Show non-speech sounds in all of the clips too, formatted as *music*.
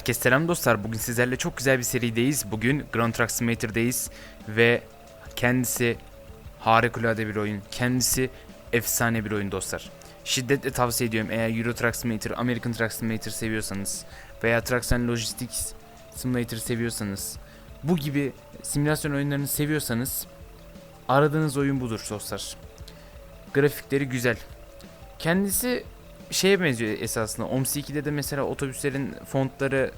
Herkese selam dostlar. Bugün sizlerle çok güzel bir serideyiz. Bugün Grand Truck Simulator'dayız ve kendisi harikulade bir oyun. Kendisi efsane bir oyun dostlar. Şiddetle tavsiye ediyorum eğer Euro Truck Simulator, American Truck Simulator seviyorsanız veya Trucks Logistics Simulator seviyorsanız bu gibi simülasyon oyunlarını seviyorsanız aradığınız oyun budur dostlar. Grafikleri güzel. Kendisi şeye benziyor esasında. OMS2'de de mesela otobüslerin fontları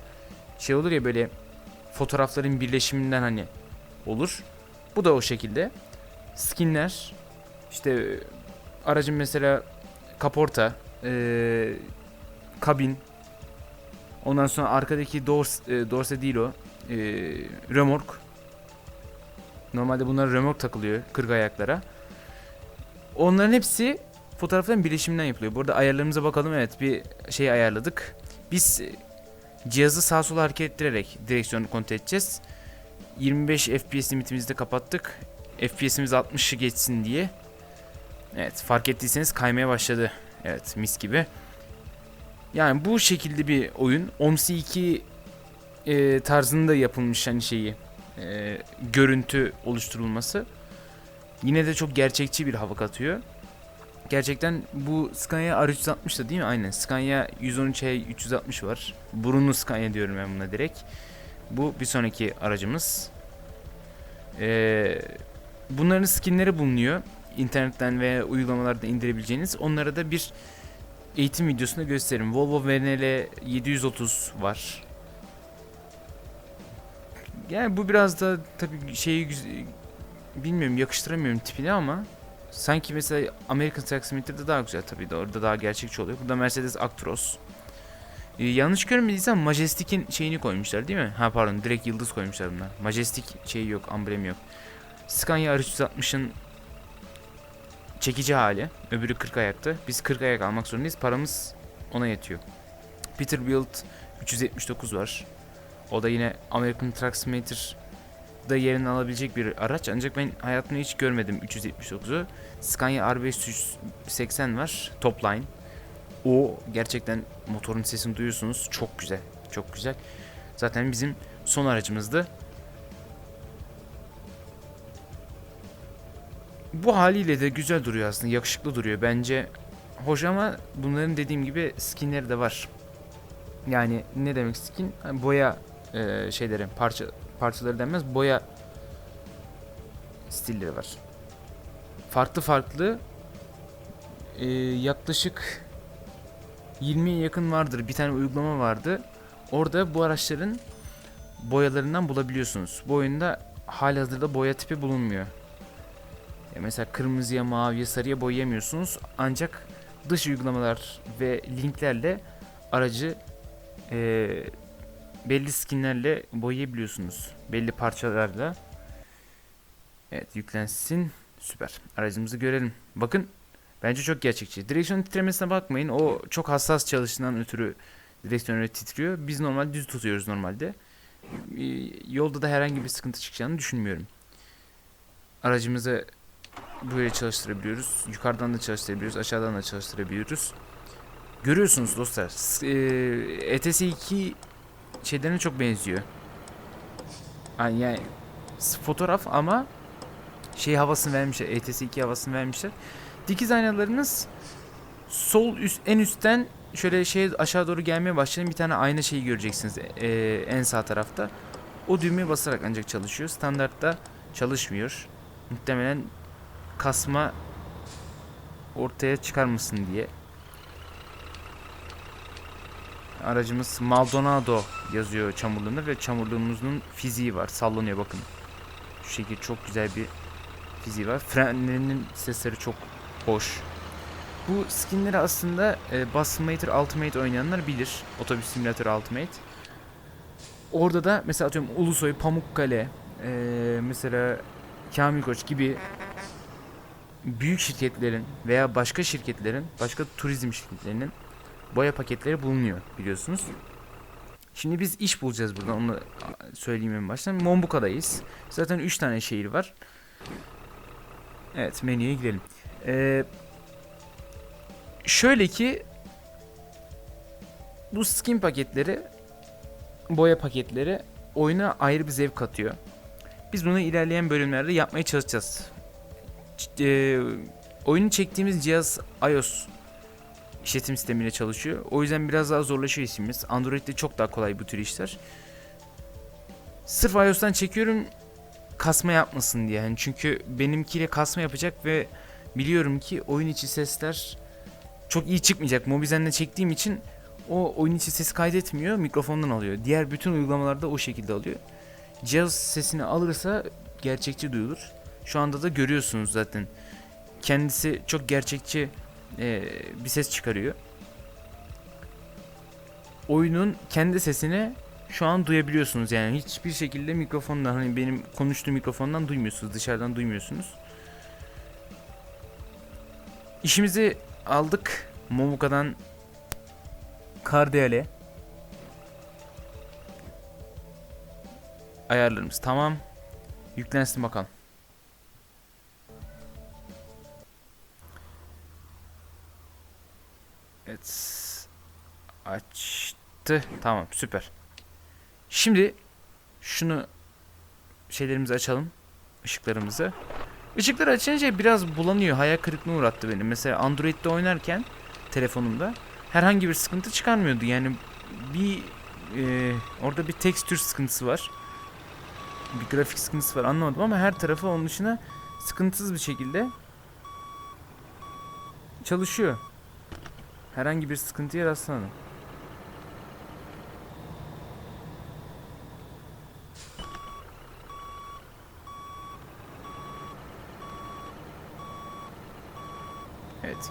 şey olur ya böyle fotoğrafların birleşiminden hani olur. Bu da o şekilde. Skinler işte aracın mesela kaporta, eee, kabin ondan sonra arkadaki dors, e, dorse değil o eee, römork normalde bunlar römork takılıyor 40 ayaklara. Onların hepsi fotoğrafların birleşiminden yapılıyor. Burada ayarlarımıza bakalım. Evet bir şey ayarladık. Biz e, cihazı sağa sola hareket ettirerek direksiyonu kontrol edeceğiz. 25 FPS limitimizi de kapattık. FPS'imiz 60'ı geçsin diye. Evet fark ettiyseniz kaymaya başladı. Evet mis gibi. Yani bu şekilde bir oyun. OMSI 2 e, tarzında yapılmış hani şeyi. e, görüntü oluşturulması. Yine de çok gerçekçi bir hava katıyor. Gerçekten bu Scania R360 da değil mi? Aynen. Scania 113E 360 var. Burunlu Scania diyorum ben buna direkt. Bu bir sonraki aracımız. Ee, bunların skinleri bulunuyor. İnternetten veya uygulamalardan indirebileceğiniz. Onlara da bir eğitim videosunda gösteririm. Volvo VNL 730 var. Yani bu biraz da tabii şeyi bilmiyorum yakıştıramıyorum tipini ama Sanki mesela American Simulator'da daha güzel tabii de orada daha gerçekçi oluyor. Burada Mercedes Actros. Ee, yanlış görmediysem Majestic'in şeyini koymuşlar değil mi? Ha pardon direkt yıldız koymuşlar bunlar. Majestic şeyi yok, amblemi yok. Scania R360'ın çekici hali. Öbürü 40 ayakta. Biz 40 ayak almak zorundayız. Paramız ona yetiyor. Peterbilt 379 var. O da yine American Truck Simulator da yerini alabilecek bir araç ancak ben hayatımda hiç görmedim 379'u. Scania R580 var Topline. O gerçekten motorun sesini duyuyorsunuz. Çok güzel. Çok güzel. Zaten bizim son aracımızdı. Bu haliyle de güzel duruyor aslında. Yakışıklı duruyor. Bence hoş ama bunların dediğim gibi skinleri de var. Yani ne demek skin? Boya e, şeyleri, parça parçaları denmez boya stilleri var. Farklı farklı e, yaklaşık 20'ye yakın vardır. Bir tane uygulama vardı. Orada bu araçların boyalarından bulabiliyorsunuz. Bu oyunda halihazırda boya tipi bulunmuyor. Ya mesela kırmızıya, maviye, sarıya boyayamıyorsunuz. Ancak dış uygulamalar ve linklerle aracı e, belli skinlerle boyayabiliyorsunuz. Belli parçalarla. Evet yüklensin. Süper. Aracımızı görelim. Bakın bence çok gerçekçi. Direksiyon titremesine bakmayın. O çok hassas çalıştığından ötürü direksiyon öyle titriyor. Biz normal düz tutuyoruz normalde. Ee, Yolda da herhangi bir sıkıntı çıkacağını düşünmüyorum. Aracımızı böyle çalıştırabiliyoruz. Yukarıdan da çalıştırabiliyoruz. Aşağıdan da çalıştırabiliyoruz. Görüyorsunuz dostlar. S- e, ETS2 şeylerine çok benziyor. Yani, yani fotoğraf ama şey havasını vermişler. ETS2 havasını vermişler. Dikiz aynalarınız sol üst en üstten şöyle şey aşağı doğru gelmeye başlayan bir tane ayna şeyi göreceksiniz e, en sağ tarafta. O düğmeye basarak ancak çalışıyor. Standartta çalışmıyor. Muhtemelen kasma ortaya çıkarmasın diye. Aracımız Maldonado yazıyor çamurluğunda ve çamurluğumuzun fiziği var. Sallanıyor bakın. Şu şekilde çok güzel bir fiziği var. Frenlerinin sesleri çok hoş. Bu skinleri aslında e, Bus Simulator Ultimate oynayanlar bilir. Otobüs Simulator Ultimate. Orada da mesela atıyorum Ulusoy, Pamukkale, e, mesela Kamil Koç gibi büyük şirketlerin veya başka şirketlerin, başka turizm şirketlerinin boya paketleri bulunuyor biliyorsunuz. Şimdi biz iş bulacağız buradan onu söyleyeyim en baştan. Mombuka'dayız. Zaten 3 tane şehir var. Evet menüye girelim. Ee, şöyle ki bu skin paketleri boya paketleri oyuna ayrı bir zevk katıyor. Biz bunu ilerleyen bölümlerde yapmaya çalışacağız. Ç- e, oyunu çektiğimiz cihaz iOS işletim sistemiyle çalışıyor. O yüzden biraz daha zorlaşıyor işimiz. Android'de çok daha kolay bu tür işler. Sırf iOS'tan çekiyorum kasma yapmasın diye. Yani çünkü benimkiyle kasma yapacak ve biliyorum ki oyun içi sesler çok iyi çıkmayacak. Mobizen'le çektiğim için o oyun içi sesi kaydetmiyor, mikrofondan alıyor. Diğer bütün uygulamalarda o şekilde alıyor. Cihaz sesini alırsa gerçekçi duyulur. Şu anda da görüyorsunuz zaten. Kendisi çok gerçekçi e, bir ses çıkarıyor. Oyunun kendi sesini şu an duyabiliyorsunuz yani hiçbir şekilde mikrofondan hani benim konuştuğum mikrofondan duymuyorsunuz dışarıdan duymuyorsunuz. İşimizi aldık Momuka'dan Kardiyale ayarlarımız tamam yüklensin bakalım. Açtı. Tamam süper. Şimdi şunu şeylerimizi açalım. Işıklarımızı. Işıkları açınca biraz bulanıyor. Hayal kırıklığına uğrattı beni. Mesela Android'de oynarken telefonumda herhangi bir sıkıntı çıkarmıyordu. Yani bir e, orada bir tekstür sıkıntısı var. Bir grafik sıkıntısı var anlamadım ama her tarafı onun dışına sıkıntısız bir şekilde çalışıyor. Herhangi bir sıkıntıya rastlamadım.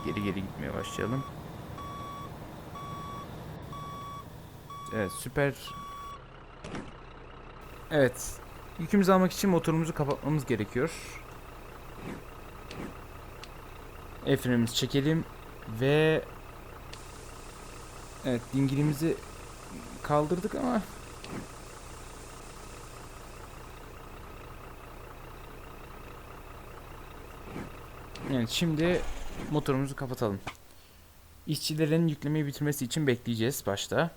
Geri geri gitmeye başlayalım. Evet süper. Evet. Yükümüzü almak için motorumuzu kapatmamız gerekiyor. El çekelim ve Evet dingilimizi kaldırdık ama Evet şimdi motorumuzu kapatalım. İşçilerin yüklemeyi bitirmesi için bekleyeceğiz başta.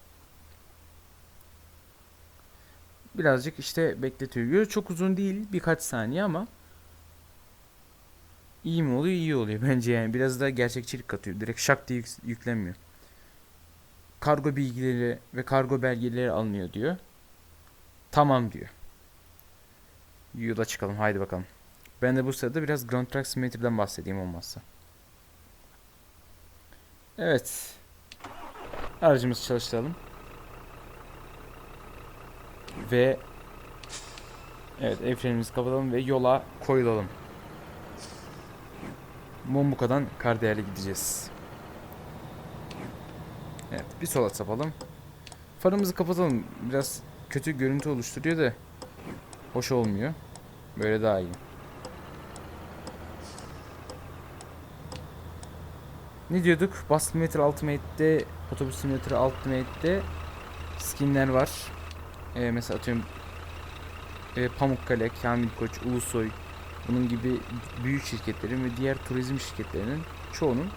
Birazcık işte bekletiyor. Çok uzun değil birkaç saniye ama iyi mi oluyor iyi oluyor *laughs* bence yani biraz da gerçekçilik katıyor. Direkt şak diye yük- yüklenmiyor. Kargo bilgileri ve kargo belgeleri alınıyor diyor. Tamam diyor. Yola çıkalım haydi bakalım. Ben de bu sırada biraz Grand Truck Simulator'dan bahsedeyim olmazsa. Evet. Aracımızı çalıştıralım. Ve Evet el frenimizi kapatalım ve yola koyulalım. Mombuka'dan Kardiyer'e gideceğiz. Evet bir sola sapalım. Farımızı kapatalım. Biraz kötü görüntü oluşturuyor da hoş olmuyor. Böyle daha iyi. Ne diyorduk? Bus Simulator Ultimate'de, Otobüs Simulator Ultimate'de skinler var. Ee, mesela atıyorum e, Pamukkale, Kamil Koç, Ulusoy bunun gibi büyük şirketlerin ve diğer turizm şirketlerinin çoğunun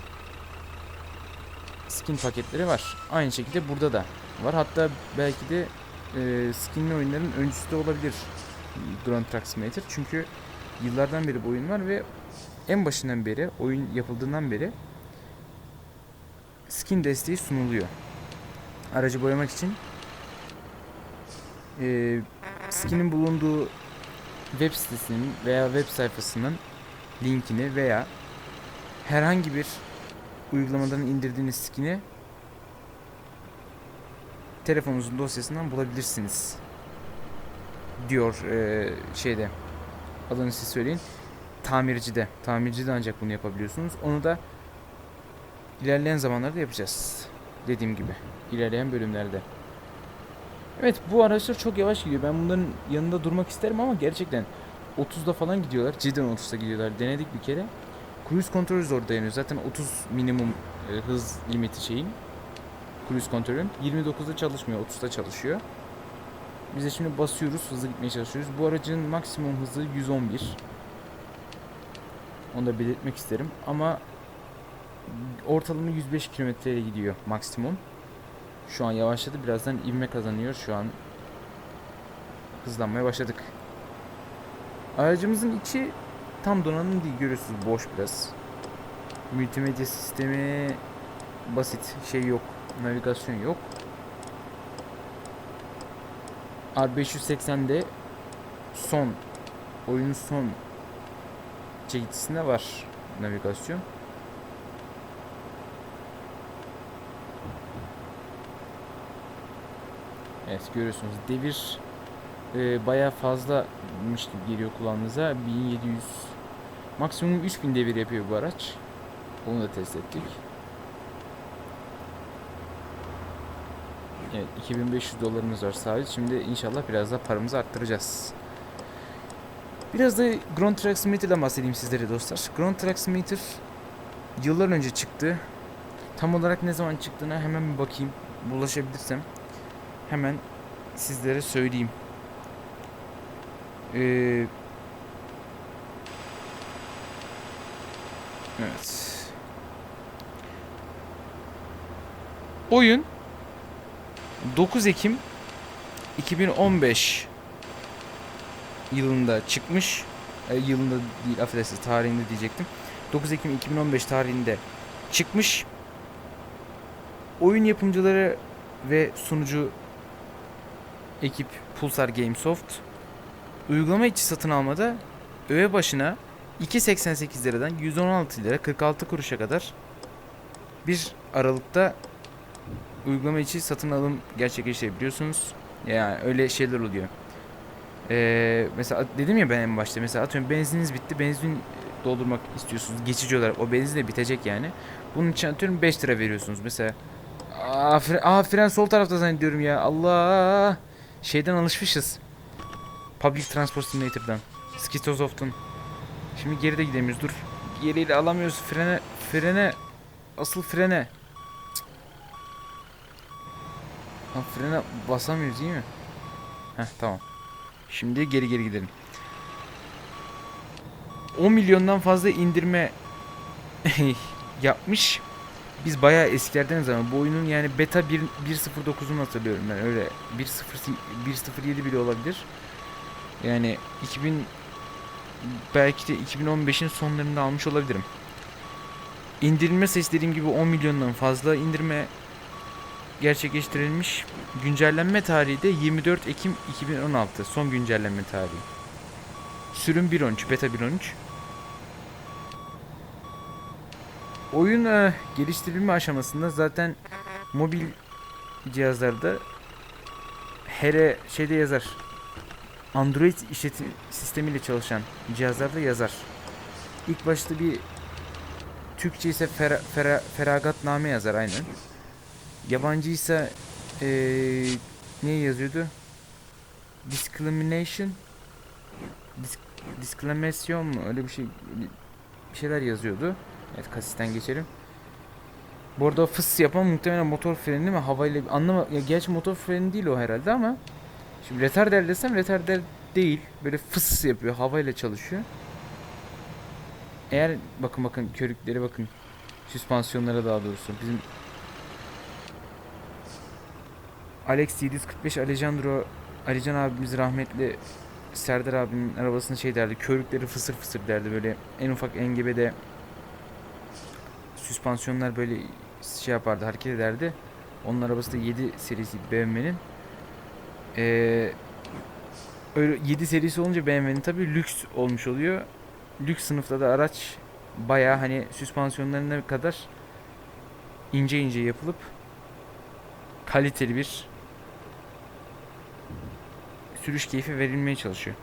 skin paketleri var. Aynı şekilde burada da var. Hatta belki de e, skinli oyunların öncüsü de olabilir Grand Truck Simulator. Çünkü yıllardan beri bu oyun var ve en başından beri oyun yapıldığından beri skin desteği sunuluyor. Aracı boyamak için e, skinin bulunduğu web sitesinin veya web sayfasının linkini veya herhangi bir uygulamadan indirdiğiniz skin'i telefonunuzun dosyasından bulabilirsiniz. Diyor e, şeyde adını siz söyleyin. Tamircide. Tamircide ancak bunu yapabiliyorsunuz. Onu da ilerleyen zamanlarda yapacağız. Dediğim gibi. ilerleyen bölümlerde. Evet bu araçlar çok yavaş gidiyor. Ben bunların yanında durmak isterim ama gerçekten 30'da falan gidiyorlar. Cidden 30'da gidiyorlar. Denedik bir kere. Cruise kontrolü zor dayanıyor. Zaten 30 minimum e, hız limiti şeyin. cruise kontrolün. 29'da çalışmıyor, 30'da çalışıyor. Biz de şimdi basıyoruz, hızlı gitmeye çalışıyoruz. Bu aracın maksimum hızı 111. Onu da belirtmek isterim. Ama ortalama 105 km gidiyor maksimum. Şu an yavaşladı. Birazdan ivme kazanıyor. Şu an hızlanmaya başladık. Aracımızın içi tam donanım değil. Görüyorsunuz boş biraz. Multimedya sistemi basit. Şey yok. Navigasyon yok. R580'de son oyunun son çekicisinde var navigasyon. Evet görüyorsunuz devir e, bayağı fazlamış gibi geliyor kulağınıza 1700 maksimum 3000 devir yapıyor bu araç. Onu da test ettik. Evet 2500 dolarımız var sabit. Şimdi inşallah biraz daha paramızı arttıracağız. Biraz da Grand Trax Meter'dan bahsedeyim sizlere dostlar. Grand Trax Meter yıllar önce çıktı. Tam olarak ne zaman çıktığına hemen bir bakayım. Bulaşabilirsem hemen sizlere söyleyeyim. Ee, evet. Oyun 9 Ekim 2015 yılında çıkmış. E, yılında değil affedersiniz tarihinde diyecektim. 9 Ekim 2015 tarihinde çıkmış. Oyun yapımcıları ve sunucu ekip Pulsar Gamesoft uygulama içi satın almada öğe başına 2.88 liradan 116 lira 46 kuruşa kadar bir aralıkta uygulama içi satın alım gerçekleştirebiliyorsunuz. Yani öyle şeyler oluyor. Ee, mesela dedim ya ben en başta mesela atıyorum benzininiz bitti benzin doldurmak istiyorsunuz geçici olarak o benzin de bitecek yani. Bunun için atıyorum 5 lira veriyorsunuz mesela. Aa, fren, aa, fren sol tarafta zannediyorum ya Allah. Şeyden alışmışız. Public Transport Simulator'dan. Skitosoft'un. Şimdi geride gidemiyoruz dur. Geriyle alamıyoruz frene frene asıl frene. Lan frene basamıyoruz değil mi? Heh tamam. Şimdi geri geri gidelim. 10 milyondan fazla indirme *laughs* yapmış. Biz bayağı eskilerdeniz ama bu oyunun yani beta 1 1.09'unu hatırlıyorum ben öyle 1.0 1.07 bile olabilir. Yani 2000 belki de 2015'in sonlarında almış olabilirim. İndirilme sayısı dediğim gibi 10 milyondan fazla indirme gerçekleştirilmiş. Güncellenme tarihi de 24 Ekim 2016. Son güncellenme tarihi. Sürüm 1.13, beta 1.13. Oyun e, geliştirilme aşamasında zaten mobil cihazlarda hele şeyde yazar. Android işletim sistemiyle çalışan cihazlarda yazar. İlk başta bir Türkçe ise fera, fera, feragatname yazar aynen. Yabancı ise eee ne yazıyordu? Discrimination Dis discrimination mu? Öyle bir şey bir şeyler yazıyordu. Evet kasisten geçelim. Bu arada fıs yapan muhtemelen motor freni mi? Havayla anlama ya gerçi motor freni değil o herhalde ama şimdi retarder desem retarder değil. Böyle fıs yapıyor. Havayla çalışıyor. Eğer bakın bakın körükleri bakın. Süspansiyonlara daha doğrusu. Bizim Alex 745 Alejandro Alican abimiz rahmetli Serdar abinin arabasında şey derdi. Körükleri fısır fısır derdi böyle en ufak engebede süspansiyonlar böyle şey yapardı hareket ederdi. Onun arabası da 7 serisi BMW'nin. Ee, öyle 7 serisi olunca BMW'nin tabi lüks olmuş oluyor. Lüks sınıfta da araç baya hani süspansiyonlarına kadar ince ince yapılıp kaliteli bir sürüş keyfi verilmeye çalışıyor.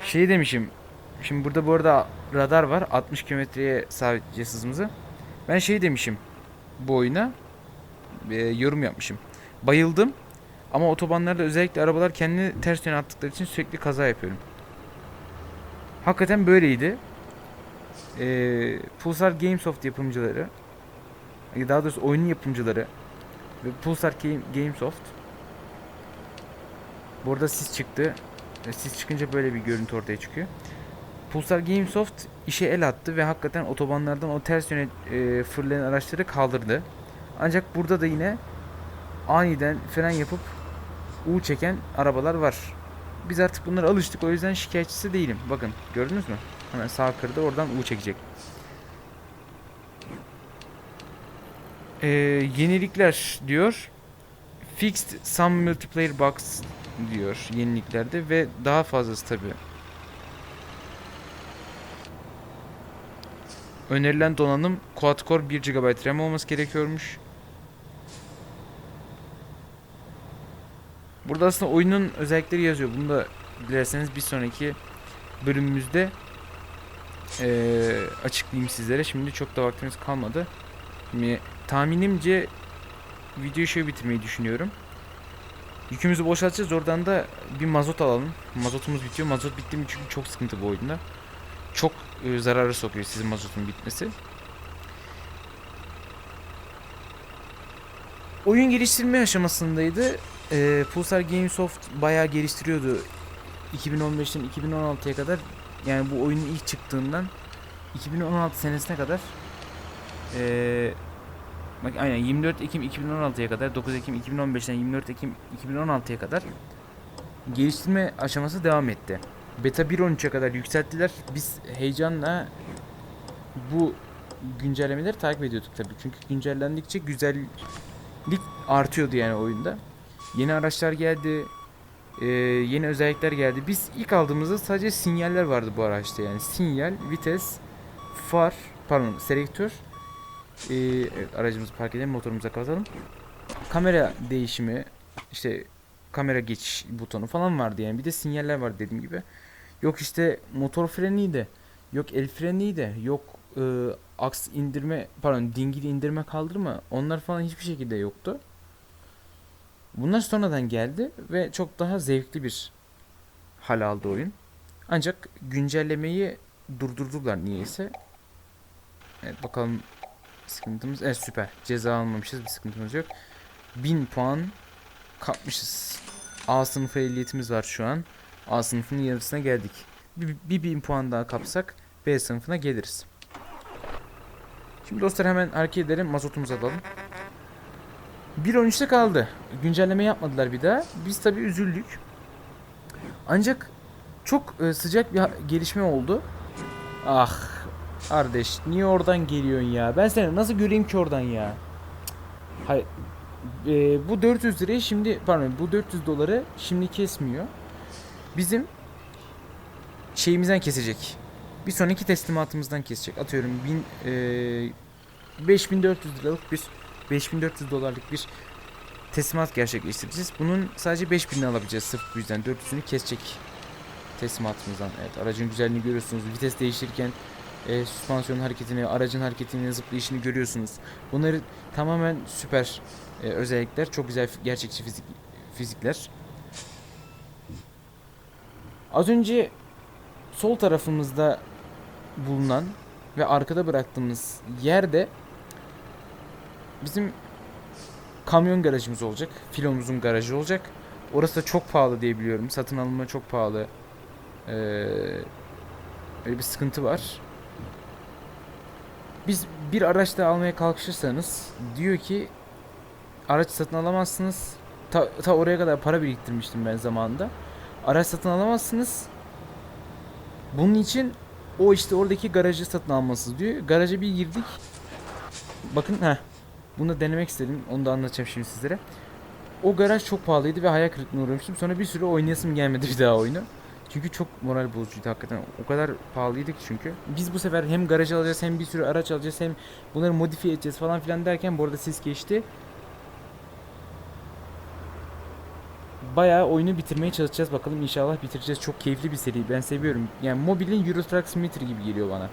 Şey demişim. Şimdi burada bu arada radar var. 60 kilometreye sabitleyeceğiz hızımızı. Ben şey demişim bu oyuna. e, yorum yapmışım. Bayıldım. Ama otobanlarda özellikle arabalar kendini ters yöne attıkları için sürekli kaza yapıyorum. Hakikaten böyleydi. e, Pulsar Gamesoft yapımcıları ya daha doğrusu oyunun yapımcıları ve Pulsar Game, Gamesoft bu arada sis çıktı. E, Sis çıkınca böyle bir görüntü ortaya çıkıyor. Pulsar Gamesoft işe el attı ve hakikaten otobanlardan o ters yöne e, fırlayan araçları kaldırdı. Ancak burada da yine aniden fren yapıp U çeken arabalar var. Biz artık bunlara alıştık o yüzden şikayetçisi değilim. Bakın gördünüz mü? Hemen sağ kırdı oradan U çekecek. Ee, yenilikler diyor. Fixed some multiplayer bugs diyor yeniliklerde ve daha fazlası tabi. Önerilen donanım quad-core 1 GB RAM olması gerekiyormuş. Burada aslında oyunun özellikleri yazıyor. Bunu da dilerseniz bir sonraki bölümümüzde eee, açıklayayım sizlere. Şimdi çok da vaktimiz kalmadı. Şimdi tahminimce videoyu şöyle bitirmeyi düşünüyorum. Yükümüzü boşaltacağız. Oradan da bir mazot alalım. Mazotumuz bitiyor. Mazot bitti mi çünkü çok sıkıntı bu oyunda. Çok e, zararı sokuyor sizin mazotun bitmesi. Oyun geliştirme aşamasındaydı. Ee, Pulsar Gamesoft bayağı geliştiriyordu 2015'ten 2016'ya kadar. Yani bu oyunun ilk çıktığından 2016 senesine kadar ee, bak aynen 24 Ekim 2016'ya kadar 9 Ekim 2015'ten 24 Ekim 2016'ya kadar geliştirme aşaması devam etti. Beta 1.13'e kadar yükselttiler. Biz heyecanla bu güncellemeleri takip ediyorduk tabii. Çünkü güncellendikçe güzellik artıyordu yani oyunda. Yeni araçlar geldi. e, yeni özellikler geldi. Biz ilk aldığımızda sadece sinyaller vardı bu araçta yani. Sinyal, vites, far, pardon selektör. E, evet, aracımızı park edelim, motorumuza kapatalım. Kamera değişimi, işte kamera geçiş butonu falan vardı yani. Bir de sinyaller var dediğim gibi. Yok işte motor freniydi. Yok el freniydi. Yok e, aks indirme pardon dingil indirme kaldırma. Onlar falan hiçbir şekilde yoktu. Bunlar sonradan geldi ve çok daha zevkli bir hal aldı oyun. Ancak güncellemeyi durdurdular niyeyse. Evet bakalım sıkıntımız. Evet süper. Ceza almamışız bir sıkıntımız yok. 1000 puan kapmışız. A sınıfı ehliyetimiz var şu an. A sınıfının yarısına geldik. Bir, bir bin puan daha kapsak B sınıfına geliriz. Şimdi dostlar hemen hareket edelim. Mazotumuzu alalım. 1.13'te kaldı. Güncelleme yapmadılar bir daha. Biz tabi üzüldük. Ancak çok e, sıcak bir gelişme oldu. Ah kardeş niye oradan geliyorsun ya? Ben seni nasıl göreyim ki oradan ya? Hayır. E, bu 400 lirayı şimdi pardon bu 400 doları şimdi kesmiyor. Bizim şeyimizden kesecek. Bir sonraki teslimatımızdan kesecek. Atıyorum bin, e, 5400 liralık bir 5400 dolarlık bir teslimat gerçekleştireceğiz. Bunun sadece 5000'ini alabileceğiz sırf bu yüzden. 400'ünü kesecek teslimatımızdan. Evet aracın güzelliğini görüyorsunuz. Vites değiştirirken e, süspansiyon hareketini, aracın hareketini, zıplayışını görüyorsunuz. Bunları tamamen süper e, özellikler. Çok güzel gerçekçi fizik fizikler. Az önce sol tarafımızda bulunan ve arkada bıraktığımız yerde bizim kamyon garajımız olacak. Filomuzun garajı olacak. Orası da çok pahalı diye biliyorum. Satın alınma çok pahalı. Ee, öyle bir sıkıntı var. Biz bir araç da almaya kalkışırsanız diyor ki araç satın alamazsınız. Ta, ta oraya kadar para biriktirmiştim ben zamanında. Araç satın alamazsınız. Bunun için o işte oradaki garajı satın alması diyor. Garaja bir girdik. Bakın ha. Bunu da denemek istedim. Onu da anlatacağım şimdi sizlere. O garaj çok pahalıydı ve hayal kırıklığına uğramıştım. Sonra bir süre oynayasım gelmedi bir daha oyunu. Çünkü çok moral bozucuydu hakikaten. O kadar pahalıydı ki çünkü. Biz bu sefer hem garaj alacağız hem bir sürü araç alacağız hem bunları modifiye edeceğiz falan filan derken bu arada ses geçti. Bayağı oyunu bitirmeye çalışacağız bakalım inşallah bitireceğiz. Çok keyifli bir seri. Ben seviyorum. Yani mobilin Euro Truck Simulator gibi geliyor bana.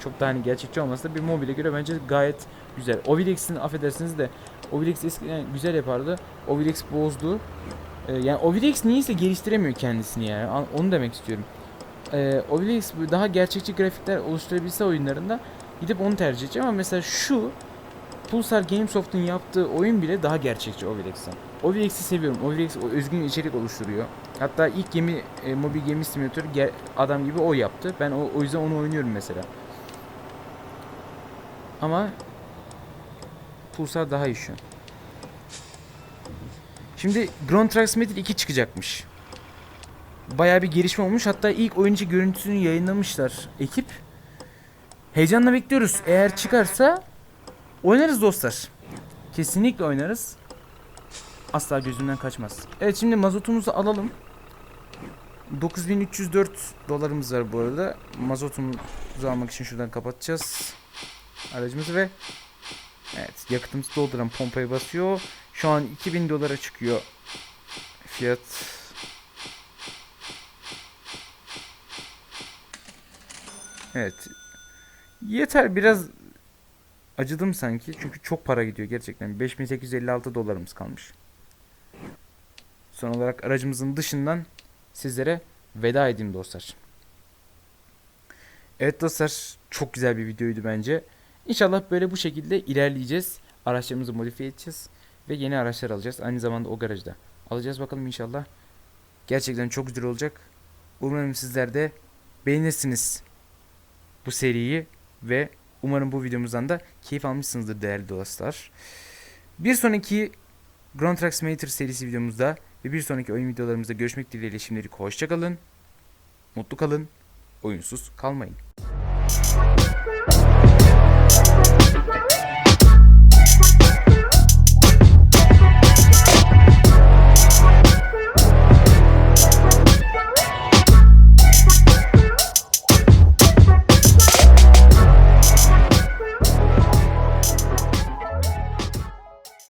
Çok da hani gerçekçi olmasa da bir mobile göre bence gayet güzel. Ovilex'in affedersiniz de Ovilex eskiden güzel yapardı. Ovilex bozdu. Ee, yani Ovilex niyeyse geliştiremiyor kendisini yani. An- Onu demek istiyorum. e, OVX daha gerçekçi grafikler oluşturabilse oyunlarında gidip onu tercih edeceğim ama mesela şu Pulsar Gamesoft'un yaptığı oyun bile daha gerçekçi OVX'ten. OVX'i seviyorum. OVX o özgün içerik oluşturuyor. Hatta ilk gemi e, mobil gemi simülatörü adam gibi o yaptı. Ben o, o yüzden onu oynuyorum mesela. Ama Pulsar daha iyi şu. Şimdi Ground Truck Simulator 2 çıkacakmış. Bayağı bir gelişme olmuş. Hatta ilk oyuncu görüntüsünü yayınlamışlar ekip. Heyecanla bekliyoruz. Eğer çıkarsa oynarız dostlar. Kesinlikle oynarız. Asla gözümden kaçmaz. Evet şimdi mazotumuzu alalım. 9304 dolarımız var bu arada. Mazotumuzu almak için şuradan kapatacağız. Aracımızı ve Evet yakıtımızı dolduran pompaya basıyor. Şu an 2000 dolara çıkıyor fiyat. Evet. Yeter biraz acıdım sanki. Çünkü çok para gidiyor gerçekten. 5856 dolarımız kalmış. Son olarak aracımızın dışından sizlere veda edeyim dostlar. Evet dostlar çok güzel bir videoydu bence. İnşallah böyle bu şekilde ilerleyeceğiz. Araçlarımızı modifiye edeceğiz. Ve yeni araçlar alacağız. Aynı zamanda o garajda. Alacağız bakalım inşallah. Gerçekten çok güzel olacak. Umarım sizler de beğenirsiniz bu seriyi ve umarım bu videomuzdan da keyif almışsınızdır değerli dostlar. Bir sonraki Grand Truck Simulator serisi videomuzda ve bir sonraki oyun videolarımızda görüşmek dileğiyle şimdilik hoşçakalın. Mutlu kalın. Oyunsuz kalmayın.